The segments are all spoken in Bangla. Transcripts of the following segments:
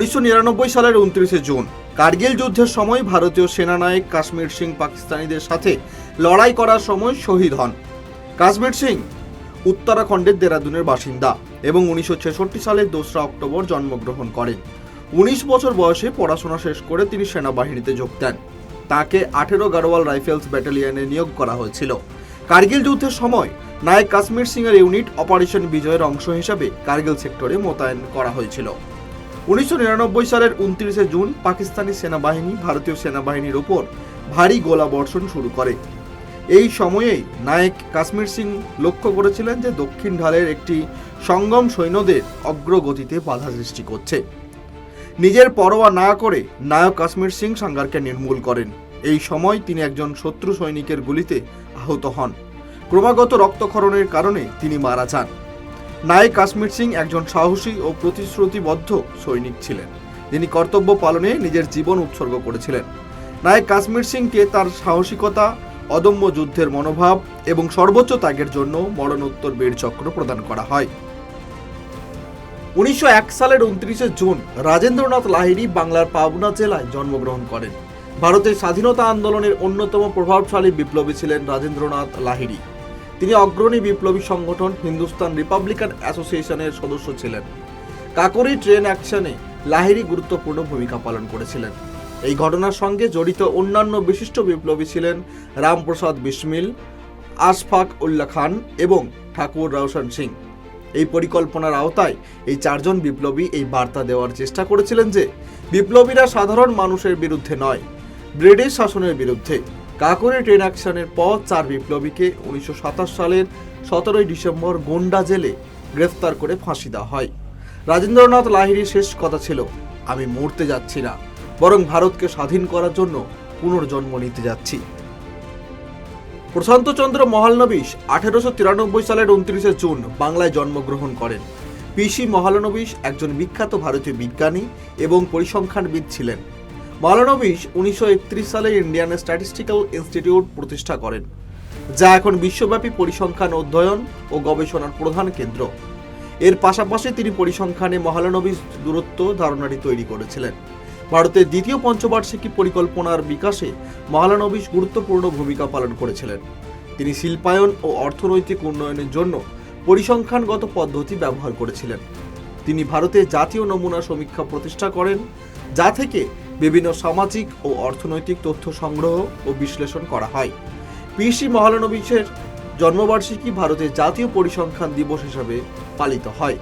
উনিশশো নিরানব্বই সালের উনত্রিশে জুন। কার্গিল যুদ্ধের সময় ভারতীয় সেনানায়ক কাশ্মীর সিং পাকিস্তানিদের সাথে লড়াই করার সময় শহীদ হন। কাশ্মীর সিং উত্তরাখণ্ডের দেরাদুনের বাসিন্দা এবং উনিশশো সালের দোসরা অক্টোবর জন্মগ্রহণ করেন। উনিশ বছর বয়সে পড়াশোনা শেষ করে তিনি সেনাবাহিনীতে যোগ দেন। তাকে আঠেরো গাড়োয়াল রাইফেলস ব্যাটালিয়নে নিয়োগ করা হয়েছিল। কার্গিল যুদ্ধের সময় নায়ক কাশ্মীর সিংয়ের ইউনিট অপারেশন বিজয়ের অংশ হিসাবে কার্গিল সেক্টরে মোতায়েন করা হয়েছিল। উনিশশো নিরানব্বই সালের উনত্রিশে জুন পাকিস্তানি সেনাবাহিনী ভারতীয় সেনাবাহিনীর ওপর ভারী গোলা বর্ষণ শুরু করে। এই সময়েই নায়ক কাশ্মীর সিং লক্ষ্য করেছিলেন যে দক্ষিণ ঢালের একটি সঙ্গম সৈন্যদের অগ্রগতিতে বাধা সৃষ্টি করছে। নিজের পরোয়া না করে নায়ক কাশ্মীর সিং সাঙ্গারকে নির্মূল করেন। এই সময় তিনি একজন শত্রু সৈনিকের গুলিতে আহত হন। ক্রমাগত রক্তক্ষরণের কারণে তিনি মারা যান। নায়ক কাশ্মীর সিং একজন সাহসী ও প্রতিশ্রুতিবদ্ধ সৈনিক ছিলেন। যিনি কর্তব্য পালনে নিজের জীবন উৎসর্গ করেছিলেন। নায়ক কাশ্মীর সিংকে তার সাহসিকতা, অদম্য যুদ্ধের মনোভাব এবং সর্বোচ্চ ত্যাগের জন্য মরণোত্তর বীর চক্র প্রদান করা হয়। উনিশশো এক সালের উনত্রিশে জুন রাজেন্দ্রনাথ লাহিড়ী বাংলার পাবনা জেলায় জন্মগ্রহণ করেন। ভারতের স্বাধীনতা আন্দোলনের অন্যতম প্রভাবশালী বিপ্লবী ছিলেন রাজেন্দ্রনাথ লাহিড়ী। তিনি অগ্রণী বিপ্লবী সংগঠন হিন্দুস্তান রিপাবলিকান অ্যাসোসিয়েশনের সদস্য ছিলেন। কাকরি ট্রেন অ্যাকশনে লাহিড়ী গুরুত্বপূর্ণ ভূমিকা পালন করেছিলেন। এই ঘটনার সঙ্গে জড়িত অন্যান্য বিশিষ্ট বিপ্লবী ছিলেন রামপ্রসাদ বিসমিল, আশফাক উল্লা খান এবং ঠাকুর রওশন সিং। এই পরিকল্পনার আওতায় এই চারজন বিপ্লবী এই বার্তা দেওয়ার চেষ্টা করেছিলেন যে, বিপ্লবীরা সাধারণ মানুষের বিরুদ্ধে নয়, ব্রিটিশ শাসনের বিরুদ্ধে। কাকুরি ট্রেন অ্যাকশনের পর চার বিপ্লবীকে উনিশশো সাতাশ সালের সতেরোই ডিসেম্বর গোন্ডা জেলে গ্রেফতার করে ফাঁসি দেওয়া হয়। রাজেন্দ্রনাথ লাহিড়ির শেষ কথা ছিল, আমি মরতে যাচ্ছি না, বরং ভারতকে স্বাধীন করার জন্য পুনর্জন্ম নিতে যাচ্ছি। প্রশান্তচন্দ্র মহালনবিশ আঠেরোশো তিরানব্বই সালের উনত্রিশে জুন বাংলায় জন্মগ্রহণ করেন। পিসি মহালনবিশ একজন বিখ্যাত ভারতীয় বিজ্ঞানী এবং পরিসংখ্যানবিদ ছিলেন। মহালনবিশ উনিশশো সালে ইন্ডিয়ান স্ট্যাটিস্টিক্যাল ইনস্টিটিউট প্রতিষ্ঠা করেন, যা এখন বিশ্বব্যাপী পরিসংখ্যান অধ্যয়ন ও গবেষণার প্রধান কেন্দ্র। এর পাশাপাশি তিনি পরিসংখ্যানে মহালনবিশ দূরত্ব ধারণাটি তৈরি করেছিলেন। ভারতের দ্বিতীয় পঞ্চবার্ষিকী পরিকল্পনার বিকাশে মহালানবিশ গুরুত্বপূর্ণ ভূমিকা পালন করেছিলেন। তিনি শিল্পায়ন ও অর্থনৈতিক উন্নয়নের জন্য পরিসংখ্যানগত পদ্ধতি ব্যবহার করেছিলেন। তিনি ভারতের জাতীয় নমুনা সমীক্ষা প্রতিষ্ঠা করেন, যা থেকে বিভিন্ন সামাজিক ও অর্থনৈতিক তথ্য সংগ্রহ ও বিশ্লেষণ করা হয় পিসি মহালানবিশের জন্মবার্ষিকী ভারতের জাতীয় পরিসংখ্যান দিবস হিসাবে পালিত হয়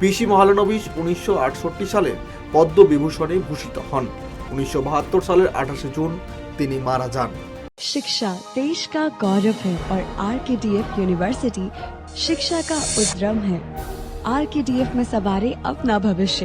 পিসি মহালানবিশ উনিশশো আটষট্টি সালে পদ্মবিভূষণে ভূষিত হন উনিশশো বাহাত্তর সালের আঠাশে জুন তিনি মারা যান शिक्षा देश का गौरव है और are K D F university शिक्षा का उद्रम है आर के डी एफ में सवारे अपना भविष्य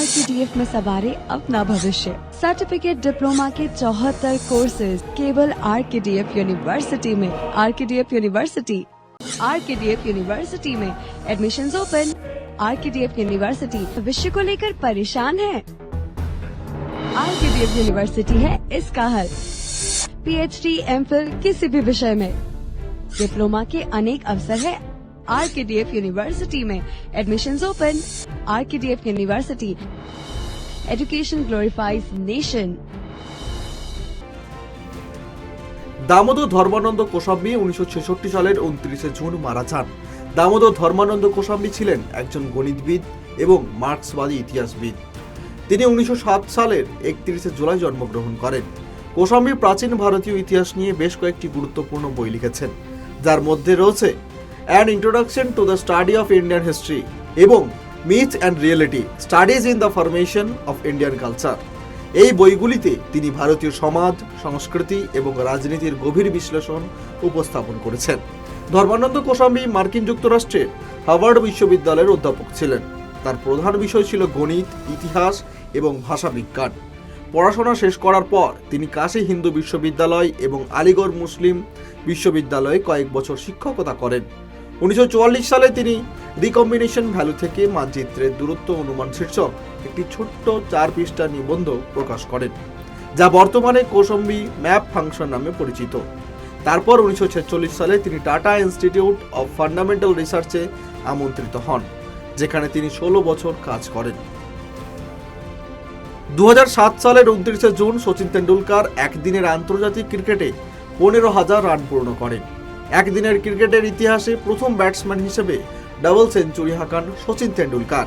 RPTF में सवारे अपना भविष्य। सर्टिफिकेट डिप्लोमा के चौहत्तर कोर्सेज केवल आरकेडीएफ यूनिवर्सिटी में। आरकेडीएफ यूनिवर्सिटी आरकेडीएफ यूनिवर्सिटी में। एडमिशन ओपन आरकेडीएफ यूनिवर्सिटी भविष्य को लेकर परेशान है। आरकेडीएफ यूनिवर्सिटी है इसका हल। पीएचडी, एमफिल किसी भी विषय में। डिप्लोमा के अनेक अवसर है। R K D F university में admission open R K D F university education glorifies nation Damodar Dharmanand Kosambi উনিশশো ছেষট্টি সালের উনত্রিশে জুন মারা যান দামোদর ধর্মানন্দ কোসাম্বী ছিলেন একজন গণিতবিদ এবং মার্ক্সবাদী ইতিহাসবিদ তিনি উনিশশো সাত সালের একত্রিশে জুলাই জন্মগ্রহণ করেন কোসাম্বী প্রাচীন ভারতীয় ইতিহাস নিয়ে বেশ কয়েকটি গুরুত্বপূর্ণ বই লিখেছেন যার মধ্যে রয়েছে an introduction to the study of Indian history এবং myth and reality studies in the formation of Indian culture এই বইগুলিতে তিনি ভারতীয় সমাজ, সংস্কৃতি এবং রাজনীতির গভীর বিশ্লেষণ উপস্থাপন করেছেন। ধর্মানন্দ কোসাম্বী মার্কিন যুক্তরাষ্ট্রের হার্ভার্ড বিশ্ববিদ্যালয়ের অধ্যাপক ছিলেন। তার প্রধান বিষয় ছিল গণিত, ইতিহাস এবং ভাষা বিজ্ঞান। পড়াশোনা শেষ করার পর তিনি কাশী হিন্দু বিশ্ববিদ্যালয় এবং আলিগড় মুসলিম বিশ্ববিদ্যালয়ে কয়েক বছর শিক্ষকতা করেন। উনিশশো চুয়াল্লিশ সালে তিনি রিকম্বিনেশন ভ্যালু থেকে মানচিত্রের দূরত্ব অনুমান শীর্ষক একটি ছোট্ট চার পৃষ্ঠা নিবন্ধ প্রকাশ করেন, যা বর্তমানে কৌশম্বী ম্যাপ ফাংশন নামে পরিচিত। তারপর উনিশশো ছেচল্লিশ সালে তিনি টাটা ইনস্টিটিউট অফ ফান্ডামেন্টাল রিসার্চে আমন্ত্রিত হন, যেখানে তিনি ষোলো বছর কাজ করেন। দু হাজার সাত সালের উনত্রিশে জুন সচিন তেন্ডুলকার একদিনের আন্তর্জাতিক ক্রিকেটে পনেরো হাজার রান পূর্ণ করেন। একদিনের ক্রিকেটের ইতিহাসে প্রথম ব্যাটসম্যান হিসেবে ডাবল সেঞ্চুরি হাঁকান সচিন তেন্ডুলকার।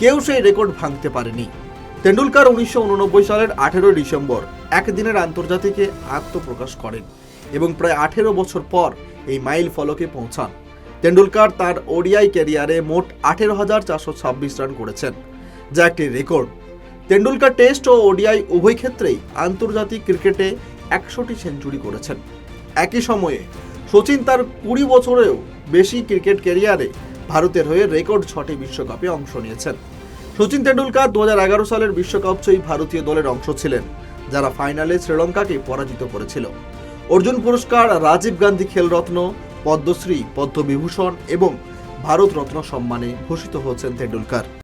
কেউ সেই রেকর্ড ভাঙতে পারেনি। তেন্ডুলকার উনিশশো উননব্বই সালের আঠেরোই ডিসেম্বর একদিনের আন্তর্জাতিকে আত্মপ্রকাশ করেন এবং প্রায় আঠেরো বছর পর এই মাইল ফলকে পৌঁছান। তেন্ডুলকার তার ওডিআই ক্যারিয়ারে মোট আঠেরো হাজার চারশো ছাব্বিশ রান করেছেন, যা একটি রেকর্ড। তেন্ডুলকার টেস্ট ও ওডিআই উভয় ক্ষেত্রেই আন্তর্জাতিক ক্রিকেটে একশোটি সেঞ্চুরি করেছেন। একই সময়ে সচিন তার কুড়ি বছরেও বেশি ক্রিকেট ক্যারিয়ারে ভারতের হয়ে রেকর্ড ছটি বিশ্বকাপে অংশ নিয়েছেন। সচিন তেন্ডুলকার দু হাজার এগারো সালের বিশ্বকাপ জয়ী ভারতীয় দলের অংশ ছিলেন, যারা ফাইনালে শ্রীলঙ্কাকে পরাজিত করেছিল। অর্জুন পুরস্কার, রাজীব গান্ধী খেলরত্ন, পদ্মশ্রী, পদ্মবিভূষণ এবং ভারতরত্ন সম্মানে ভূষিত হয়েছেন তেন্ডুলকার।